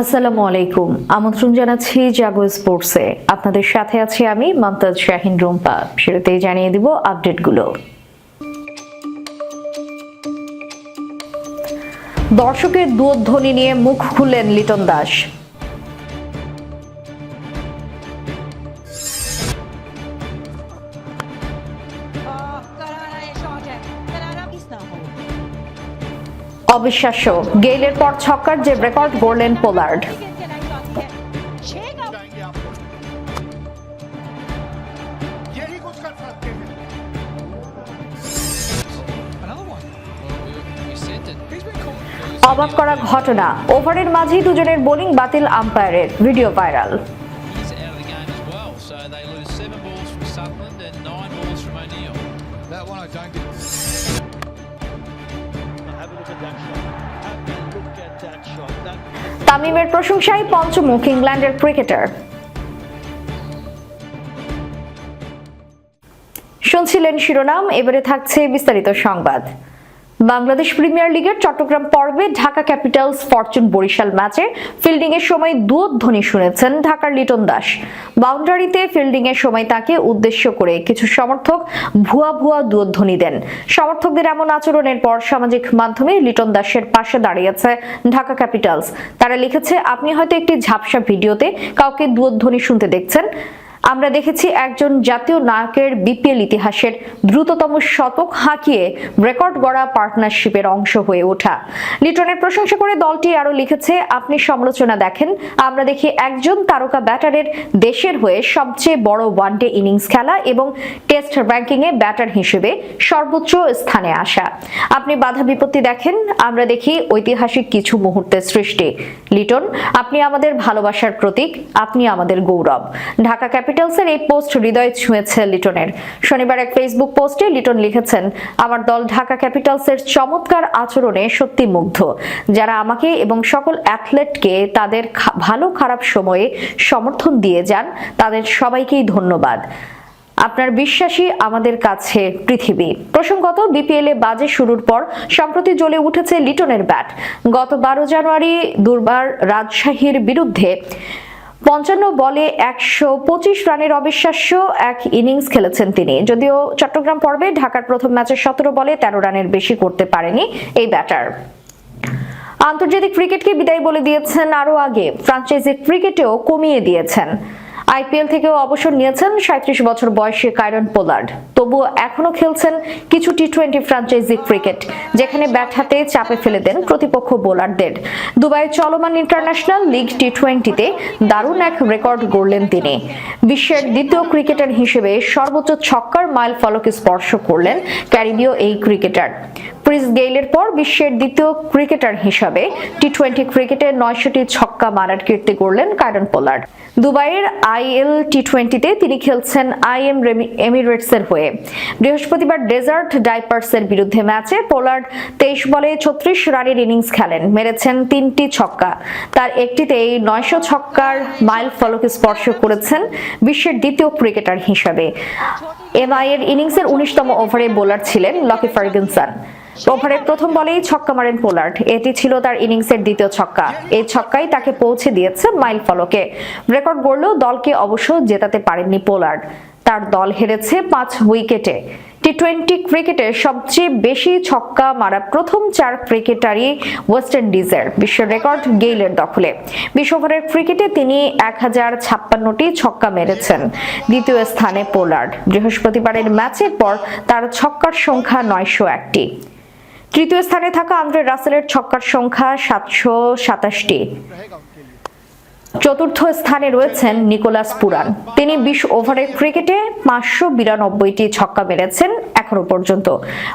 আসসালামু আলাইকুম। আমন্ত্রণ জানাচ্ছি জাগো স্পোর্টসে। আপনাদের সাথে আছি আমি মমতাজ শাহিন রুম্পা। শুরুতেই জানিয়ে দিব আপডেটগুলো। দর্শকের দুধ্বনি নিয়ে মুখ খুললেন লিটন দাস। অবিশ্বাস্য। গেইলের পর ছক্কার যে রেকর্ড গড়লেন পোলার্ড। অবাক করা ঘটনা। ওভারের মাঝেই দুজনের বোলিং বাতিল আম্পায়ারের। Video viral. তামিমের প্রশংসায় পঞ্চমুখ ইংল্যান্ডের ক্রিকেটার। শুনছিলেন শিরোনাম এবারে থাকছে বিস্তারিত সংবাদ। বাংলাদেশ প্রিমিয়ার লিগের চট্টগ্রাম পর্বে ঢাকা ক্যাপিটালস ফরচুন বরিশাল ম্যাচে ফিল্ডিং এর সময় দুধ্বনি শুনেছেন ঢাকার লিটন দাস। বাউন্ডারিতে ফিল্ডিং এর সময় তাকে উদ্দেশ্য করে কিছু সমর্থক ভুয়া ভুয়া দুধ্বনি দেন। সমর্থকদের এমন আচরণের পর সামাজিক মাধ্যমে লিটন দাসের পাশে দাঁড়িয়েছে ঢাকা ক্যাপিটালস। তারা লিখেছে, আপনি হয়তো একটি ঝাপসা ভিডিওতে কাউকে দুধ্বনি শুনতে দেখছেন। আমরা দেখেছি একজন জাতীয় নায়কের বিপিএল ইতিহাসের দ্রুততম শতক হাঁকিয়ে রেকর্ড গড়া পার্টনারশিপের অংশ হয়ে ওঠা। লিটনের প্রশংসা করে দলটি আরও লিখেছে, আপনি সমালোচনা দেখেন, আমরা দেখি একজন তারকা ব্যাটারের দেশের হয়ে সবচেয়ে বড় ওয়ানডে ইনিংস খেলা এবং টেস্ট র্যাঙ্কিং এ ব্যাটার হিসেবে সর্বোচ্চ স্থানে আসা। আপনি বাধা বিপত্তি দেখেন, আমরা দেখি ঐতিহাসিক কিছু মুহূর্তের সৃষ্টি। লিটন, আপনি আমাদের ভালোবাসার প্রতীক, আপনি আমাদের গৌরব। ঢাকা ক্যাপিটালসের এই পোস্ট হৃদয় ছুঁয়েছে লিটনের। শনিবার এক ফেসবুক পোস্টে লিটন লিখেছেন, আমার দল ঢাকা ক্যাপিটালসের চমৎকার আচরণে সত্যি মুগ্ধ। যারা আমাকে এবং সকল অ্যাথলেটকে তাদের ভালো খারাপ সময়ে সমর্থন দিয়ে যান, তাদের সবাইকেই ধন্যবাদ। আপনার বিশ্বাসী আমাদের কাছে পৃথিবী। প্রসঙ্গত, বিপিএল এ বাজে শুরুর পর সম্প্রতি জ্বলে উঠেছে লিটনের ব্যাট। গত বারো জানুয়ারি দুর্বার রাজশাহীর বিরুদ্ধে পঞ্চান্ন বলে একশো পঁচিশ রানের অবিশ্বাস্য এক ইনিংস খেলেছেন তিনি। যদিও চট্টগ্রাম পর্বে ঢাকার প্রথম ম্যাচে সতেরো বলে তেরো রানের বেশি করতে পারেনি এই ব্যাটার। আন্তর্জাতিক ক্রিকেটকে বিদায় বলে দিয়েছেন আরও আগে। ফ্রাঞ্চাইজি ক্রিকেটেও কমিয়ে দিয়েছেন। আইপিএল থেকেও অবসর নিয়েছেন সাঁত্রিশ বছর বয়সী কাইরন পোলার্ড। তবুও এখনও খেলছেন কিছু টি টোয়েন্টি ফ্রাঞ্চাইজি ক্রিকেট, যেখানে ব্যাট হাতে চাপে ফেলে দেন প্রতিপক্ষ বোলারদের। দুবাই চলমান ইন্টারন্যাশনাল লিগ টি টোয়েন্টিতে দারুণ এক রেকর্ড গড়লেন তিনি। বিশ্বের দ্বিতীয় ক্রিকেটার হিসেবে সর্বোচ্চ ছক্কার মাইল ফলকে স্পর্শ করলেন ক্যারিবীয় এই ক্রিকেটার। ক্রিস গেইলের পর বিশ্বের দ্বিতীয় ক্রিকেটার হিসাবে টি টোয়েন্টি ক্রিকেটে নয়শটি ছক্কা মারার কীর্তি করলেন কায়রন পোলার্ড। দুবাইয়ের আইএল টি টোয়েন্টিতে তিনি খেলছেন আইএম এমিরেটস এর হয়ে। বৃহস্পতিবার ডেজার্ট ডাইপার্সের বিরুদ্ধে ম্যাচে পোলার্ড তেইশ বলে ছত্রিশ রানের ইনিংস খেলেন, মেরেছেন তিনটি ছক্কা। তার একটিতেই নয়শো ছক্কার মাইল ফলকে স্পর্শ করেছেন বিশ্বের দ্বিতীয় ক্রিকেটার হিসাবে। এমআই এর ইনিংসের উনিশতম ওভারে বোলার ছিলেন লকি ফার্গুসন। ওভারের প্রথম বলেই ছক্কা মারেন পোলার্ড। এটি ছিল তার ইনিংসের দ্বিতীয় ছক্কা। এই ছক্কাই তাকে পৌঁছে দিয়েছে মাইল ফলকে। রেকর্ড গড়লেও দলকে অবশ্য জেতাতে পারেননি পোলার্ড। তার দল হেরেছে পাঁচ উইকেটে। টি টোয়েন্টি ক্রিকেটে সবচেয়ে বেশি ছক্কা মারা প্রথম চার ক্রিকেটারই ওয়েস্ট ইন্ডিজের। বিশ্ব রেকর্ড গেইলের দখলে। বিশ ওভারের ক্রিকেটে তিনি এক হাজার ছাপ্পান্নটি ছক্কা মেরেছেন। দ্বিতীয় স্থানে পোলার্ড। বৃহস্পতিবারের ম্যাচের পর তার ছক্কার সংখ্যা নয়শো একটি। তৃতীয় স্থানে থাকা আন্দ্রে রাসেলের ছক্কার সংখ্যা সাতশো সাতাশটি। চতুর্থ স্থানে রয়েছেন নিকোলাস পুরান। তিনি বিশ ওভারের ক্রিকেটে পাঁচশো বিরানব্বইটি ছক্কা মেরেছেন এখনও পর্যন্ত।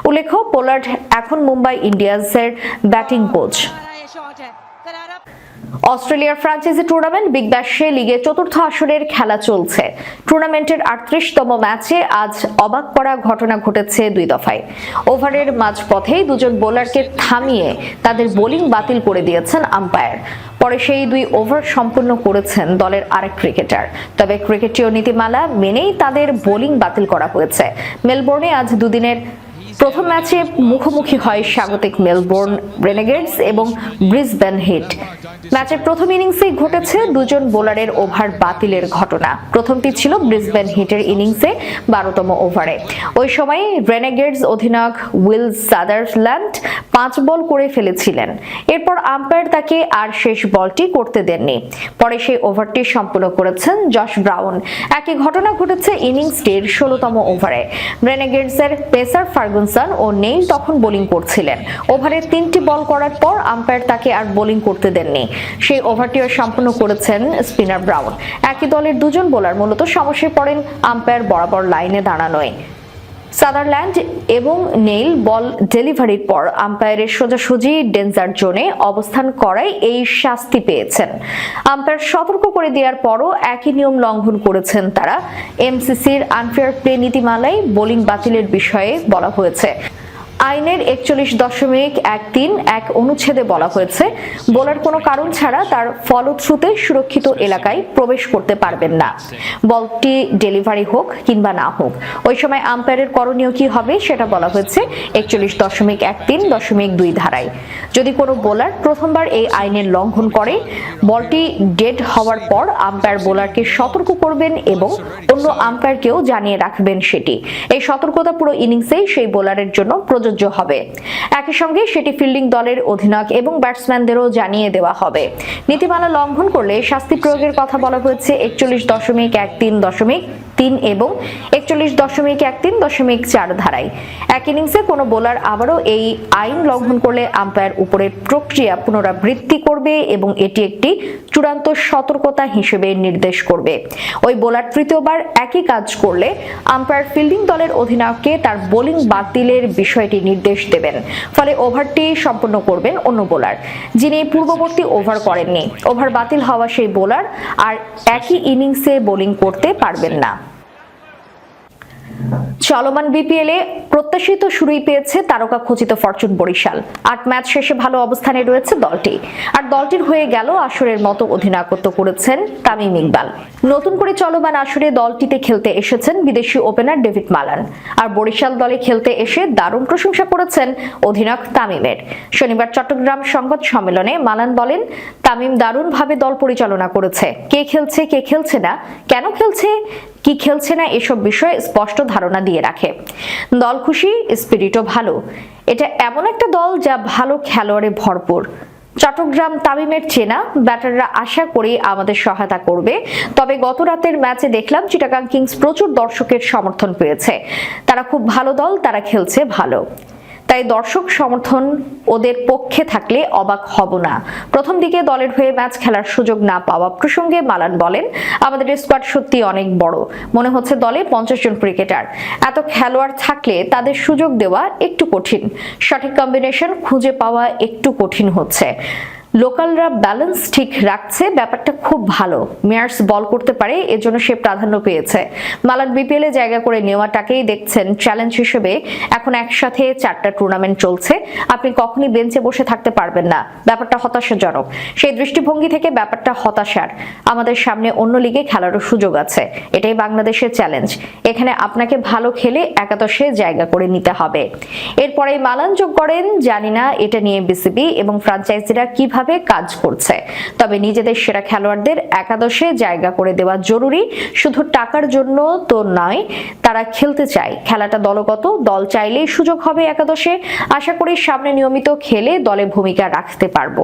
উল্লেখ্য, পোলার্ড এখন মুম্বাই ইন্ডিয়ান্সের ব্যাটিং কোচ। অস্ট্রেলিয়ার ফ্রাঞ্চাইজি টুর্নামেন্ট বিগ ব্যাশে লিগে চতুর্থ আসরের খেলা চলছে। টুর্নামেন্টের আটত্রিশতম ম্যাচে আজ অবাক করা ঘটনা ঘটেছে দুই দফায়। ওভারের মাঝপথেই দুজন বোলারকে থামিয়ে তাদের বোলিং বাতিল করে দিয়েছেন আম্পায়ার। পরে সেই দুই ওভার সম্পূর্ণ করেছেন দলের আরেক ক্রিকেটার। তবে ক্রিকেটীয় নীতিমালা মেনেই তাদের বোলিং বাতিল করা হয়েছে। মেলবোর্নে আজ দুদিনের প্রথম ম্যাচে মুখোমুখি হয় স্বাগতিক মেলবোর্ন রেনেগেডস এবং ব্রিসবেন হিট। ম্যাচের প্রথম ইনিংসেই ঘটেছে দুজন বোলারের ওভার বাতিলের ঘটনা। প্রথমটি ছিল ব্রিসবেন হিটের ইনিংসে বারোতম ওভারে। ওই সময় রেনেগেডস অধিনায়ক উইল সাদারল্যান্ড পাঁচ বল করে ফেলেছিলেন। এরপর আম্পায়ার তাকে আর শেষ বলটি করতে দেননি। পরে সেই ওভারটি সম্পূর্ণ করেছেন জশ ব্রাউন। একই ঘটনা ঘটেছে ইনিংসটির ষোলোতম ওভারে। রেনেগেডসের পেসার ফার্গুনসন ও নেইল তখন বোলিং করছিলেন। ওভারে তিনটি বল করার পর আম্পায়ার তাকে আর বোলিং করতে দেননি। সেই ওভারটিও সম্পন্ন করেছেন স্পিনার ব্রাউন একই দলের দুজন বোলার মূলত সমস্যায় পড়েন আম্পায়ার বরাবর লাইনে দাঁড়ানোয়। সাদারল্যান্ড এবং নেইল বল ডেলিভারির পর আম্পায়ারের সোজাসুজি ডেঞ্জার জোনে অবস্থান করায় এই শাস্তি পেয়েছেন। আম্পায়ার সতর্ক করে দেওয়ার পরও একই নিয়ম লঙ্ঘন করেছেন তারা। এমসিসির আনফেয়ার প্লে নীতিমালায় বোলিং বাতিলের বিষয়ে বলা হয়েছে। আইনের একচল্লিশ দশমিক এক তিন এক অনুচ্ছেদে বলা হয়েছে, বোলার কোনো কারণ ছাড়া তার ফলশ্রুতে সুরক্ষিত এলাকায় প্রবেশ করতে পারবেন না। বলটি ডেলিভারি হোক কিংবা না হোক, ওই সময় আম্পায়ারের করণীয় কি হবে সেটা বলা হয়েছে একচল্লিশ দশমিক এক তিন দশমিক দুই ধারায়। যদি কোনো বোলার প্রথমবার এই আইনের লঙ্ঘন করে, বলটি ডেড হওয়ার পর আম্পায়ার বোলারকে সতর্ক করবেন এবং অন্য আম্পায়ারকেও জানিয়ে রাখবেন সেটি। এই সতর্কতা পুরো ইনিংসেই সেই বোলারের জন্য প্রযোজ্য হবে। একই সঙ্গে সেটি ফিল্ডিং দলের অধিনায়ক এবং ব্যাটসম্যানদেরও জানিয়ে দেওয়া হবে। নীতিমালা লঙ্ঘন করলে শাস্তি প্রয়োগের কথা বলা হয়েছে একচল্লিশ দশমিক এক তিন দশমিক তিন এবং একচল্লিশ দশমিক এক তিন দশমিক চার ধারায়। এক ইনিংসে কোনো বোলার আবারও এই আইন লঙ্ঘন করলে আম্পায়ার উপরে প্রক্রিয়া পুনরাবৃত্তি করবে এবং এটি একটি চূড়ান্ত সতর্কতা হিসেবে নির্দেশ করবে। ওই বোলার তৃতীয়বার একই কাজ করলে আম্পায়ার ফিল্ডিং দলের অধিনায়ককে তার বোলিং বাতিলের বিষয়টি নির্দেশ দেবেন। ফলে ওভারটি সম্পন্ন করবেন অন্য বোলার যিনি পূর্ববর্তী ওভার করেননি। ওভার বাতিল হওয়া সেই বোলার আর একই ইনিংসে বোলিং করতে পারবেন না। চলমান বিপিএল প্রত্যাশিত শুরুই পেয়েছে তারকা খচিত ফরচুন বরিশাল। আট ম্যাচ শেষে ভালো অবস্থানে রয়েছে দলটি। আর দলটির হয়ে গেল আসরের মতো অধিনায়কত্ব করেছেন তামিম ইকবাল। নতুন করে চলমান আসরে দলটিতে খেলতে এসেছেন বিদেশি ওপেনার ডেভিড মালান। আর বরিশাল দলে খেলতে এসে দারুণ প্রশংসা করেছেন অধিনায়ক তামিমের। শনিবার চট্টগ্রাম সংবাদ সম্মেলনে মালান বলেন, তামিম দারুণভাবে দল পরিচালনা করেছে। কে খেলছে কে খেলছে না, কেন খেলছে কি খেলছে না এসব বিষয়ে স্পষ্ট ধারণা দিয়ে রাখে। দল খুশি স্পিরিটও ভালো। এটা এমন একটা দল যা ভালো খেলোয়াড়ে ভরপুর। চট্টগ্রাম তামিমের চেনা ব্যাটাররা আশা করি আমাদের সহায়তা করবে। তবে গত রাতের ম্যাচে দেখলাম চিটাগাং কিংস প্রচুর দর্শকের সমর্থন পেয়েছে। তারা খুব ভালো দল, তারা খেলছে ভালো। তাই দর্শক সমর্থন ওদের পক্ষে থাকলে অবাক হব না। প্রথম দিকে দলের হয়ে ম্যাচ খেলার সুযোগ না পাওয়া প্রসঙ্গে মালান বলেন, আমাদের স্কোয়াড সত্যি অনেক বড়। মনে হচ্ছে দলে পঞ্চাশ জন ক্রিকেটার এত খেলোয়াড় থাকলে তাদের সুযোগ দেওয়া একটু কঠিন। সঠিক কম্বিনেশন খুঁজে পাওয়া একটু কঠিন হচ্ছে। লোকালরা ব্যালেন্স ঠিক রাখছে, ব্যাপারটা খুব ভালো। মেয়ার্স বল করতে পারে, এজন্য সে প্রাধান্য পেয়েছে। মালান বিপিএল এ জায়গা করে নেওয়াটাকেই দেখছেন চ্যালেঞ্জ হিসেবে। এখন একসাথে চারটা টুর্নামেন্ট চলছে। আপনি কখনই বেঞ্চে বসে থাকতে পারবেন না। ব্যাপারটা হতাশাজনক। সেই দৃষ্টিভঙ্গি থেকে ব্যাপারটা হতাশার। আমাদের সামনে অন্য লিগে খেলারও সুযোগ আছে। এটাই বাংলাদেশের চ্যালেঞ্জ এখানে আপনাকে ভালো খেলে একাদশে জায়গা করে নিতে হবে। এরপরে মালান যোগ করেন, জানি না, এটা নিয়ে বিসিবি এবং ফ্রাঞ্চাইজিরা কীভাবে কাজ করছে। তবে নিজেদের সেরা খেলোয়াড়দের একাদশে জায়গা করে দেওয়া জরুরি। শুধু টাকার জন্য তো নয়, তারা খেলতে চায়। খেলাটা দলগত, দল চাইলেই সুযোগ হবে একাদশে। আশা করি সামনে নিয়মিত খেলে দলে ভূমিকা রাখতে পারব।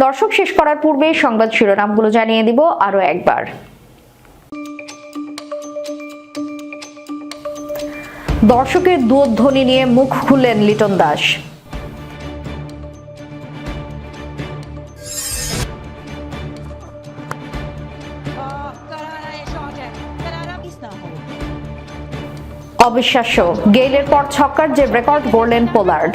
দর্শক, শেষ করার পূর্বে সংবাদ শিরোনামগুলো জানিয়ে দিব আরও একবার। দর্শকের দুধ্বনি নিয়ে মুখ খুললেন লিটন দাস। অবিশ্বাস্য। গেইলের পর ছক্কার যে রেকর্ড গড়লেন পোলার্ড।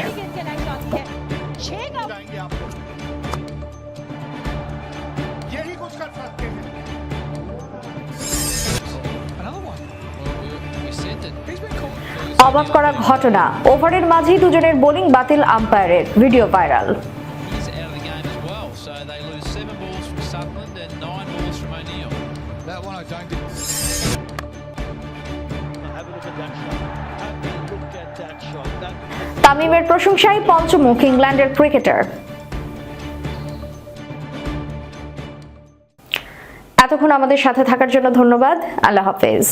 অবাক করা ঘটনা। ওভারের মাঝেই দুজনের বোলিং বাতিল আম্পায়ারের। Video viral. That one I don't তামিমের প্রশংসায় পঞ্চমুখ ইংল্যান্ডের ক্রিকেটার। এতক্ষণ আমাদের সাথে থাকার জন্য ধন্যবাদ। আল্লাহ হাফেজ।